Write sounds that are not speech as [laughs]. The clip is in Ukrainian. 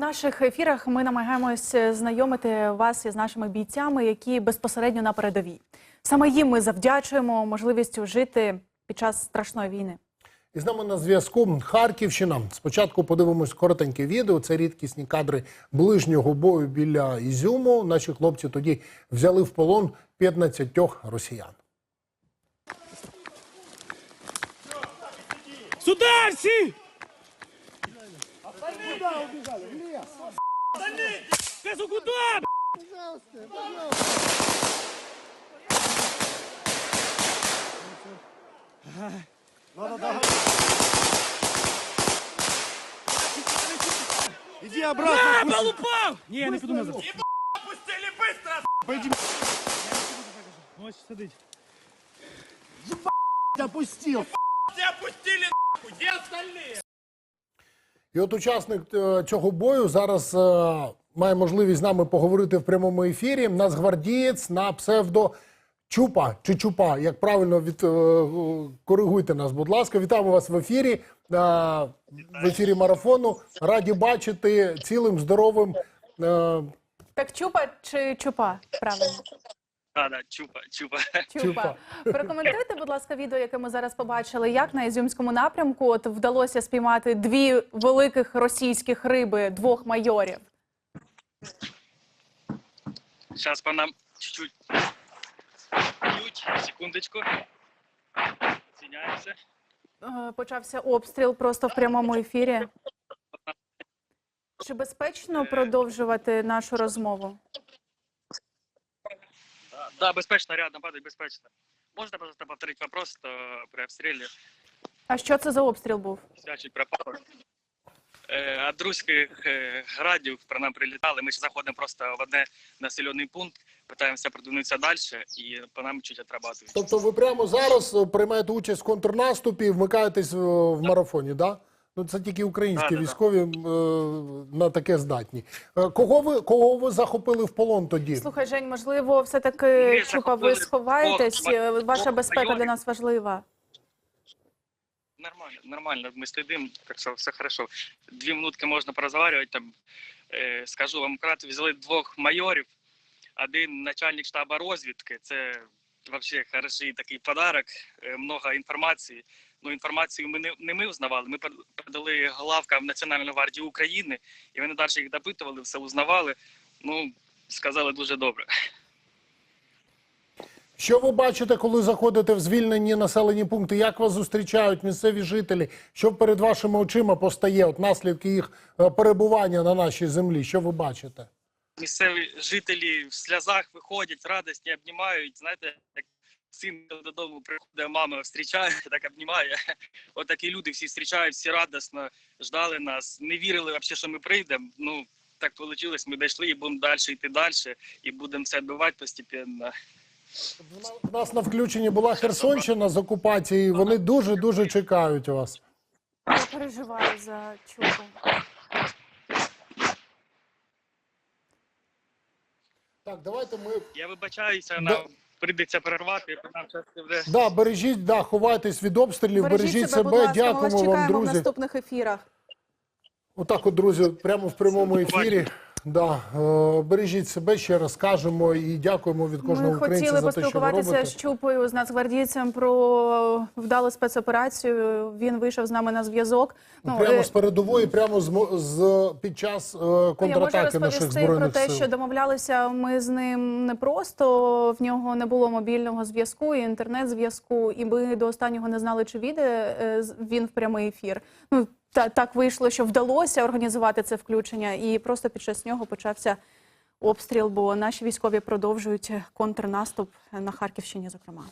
наших ефірах ми намагаємось знайомити вас із нашими бійцями, які безпосередньо на передовій. Саме їм ми завдячуємо можливістю жити під час страшної війни. І з нами на зв'язку Харківщина. Спочатку подивимось коротеньке відео. Це рідкісні кадри ближнього бою біля Ізюму. Наші хлопці тоді взяли в полон 15 росіян. Сюда всі! Кажу, куда? Иди обратно. А, полупав! Ні, я не піду назад. Пустили быстро! Пойди, Ось сидить. опустил. Тебя опустили нахуй, где остальные? І от учасник е, цього бою зараз е, має можливість з нами поговорити в прямому ефірі. Нацгвардієць на псевдо Чупа чи Чупа. Як правильно від е, коригуйте нас, будь ласка. Вітаємо вас в ефірі. е, В ефірі марафону. Раді бачити цілим здоровим. Так чупа чи чупа? Правильно, А, да, чупа, чупа. чупа. Прокоментуйте, будь ласка, відео, яке ми зараз побачили, як на Ізюмському напрямку от вдалося спіймати дві великих російських риби, двох майорів. Сейчас по нам чуть-чуть б'ють. Секундочку. Звиняємося. Е, Почався обстріл просто в прямому ефірі. Чи безпечно продовжувати нашу розмову? Да, да, безпечно, рядом падать, безпечно. Можно, пожалуйста, повторить вопрос то при обстреле? А що це за обстріл був? Связь чуть пропала. Е, От руських е, градів про нам прилітали. Ми ще заходимо просто в одне населений пункт, питаємося продвинутися далі, і по нам чуть отрабатують. Тобто, ви прямо зараз е, приймаєте участь в контрнаступі, і вмикаєтесь е, в марафоні, да? Ну це тільки українські Да-да-да. військові е, на таке здатні. Е, Кого ви кого ви захопили в полон тоді? Слухай, Жень, можливо, все-таки Ми чупа, ви сховаєтесь. двох Е, Ваша безпека для нас важлива. Нормально, нормально, мы следим, так что все хорошо. Дві минутки можна порозговаривать. Там, е, скажу вам кратко, взяли двох майорів, один начальник штабу розвідки, це вообще хороший такий подарок, е, много інформації. Ну, інформацію ми не, не ми узнавали, ми пер- передали главкам Національної гвардії України, і вони далі їх допитували, все узнавали. Ну, сказали дуже добре. Що ви бачите, коли заходите в звільнені населені пункти? Як вас зустрічають місцеві жителі? Що перед вашими очима постає? От наслідки їх е, перебування на нашій землі? Що ви бачите? місцеві жителі в сльозах виходять, радісні, обнімають. Знаєте, як син додому приходить, мама зустрічає, [laughs] так обнімає. Отакі люди всі зустрічають, всі радісно ждали нас, не вірили взагалі, що ми прийдемо. Ну так вийшло, ми дійшли і будемо далі йти далі, і будемо все відбивати постійно. У нас на включенні була Херсонщина з окупації. Вони дуже дуже чекають вас. Я переживаю за чупу. Так, давайте ми Я вибачаюся, Да. Прийдеться перервати, нам зараз вже да, бережіть, да, ховайтесь від обстрілів, бережіть, себе. будь ласка, ми Дякуємо вас вам, чекаємо в друзі. наступних ефірах. Отак, от, друзі, прямо в прямому ефірі. Да, е, бережіть себе, ще раз кажемо і дякуємо від кожного Ми українця хотіли за те, що ви поспілкуватися робите. з Чупою, з нацгвардійцем про вдалу спецоперацію. Він вийшов з нами на зв'язок. Ну, прямо е, з передової, прямо з, з під час е, Я можу контратаки наших розповісти про те, сил. що домовлялися ми з ним не просто в нього не було мобільного зв'язку, і інтернет-зв'язку, і ми до останнього не знали, чи віде е, з- він в прямий ефір. Ну та так вийшло, що вдалося організувати це включення, і просто під час нього почався обстріл, бо наші військові продовжують контрнаступ на Харківщині, зокрема.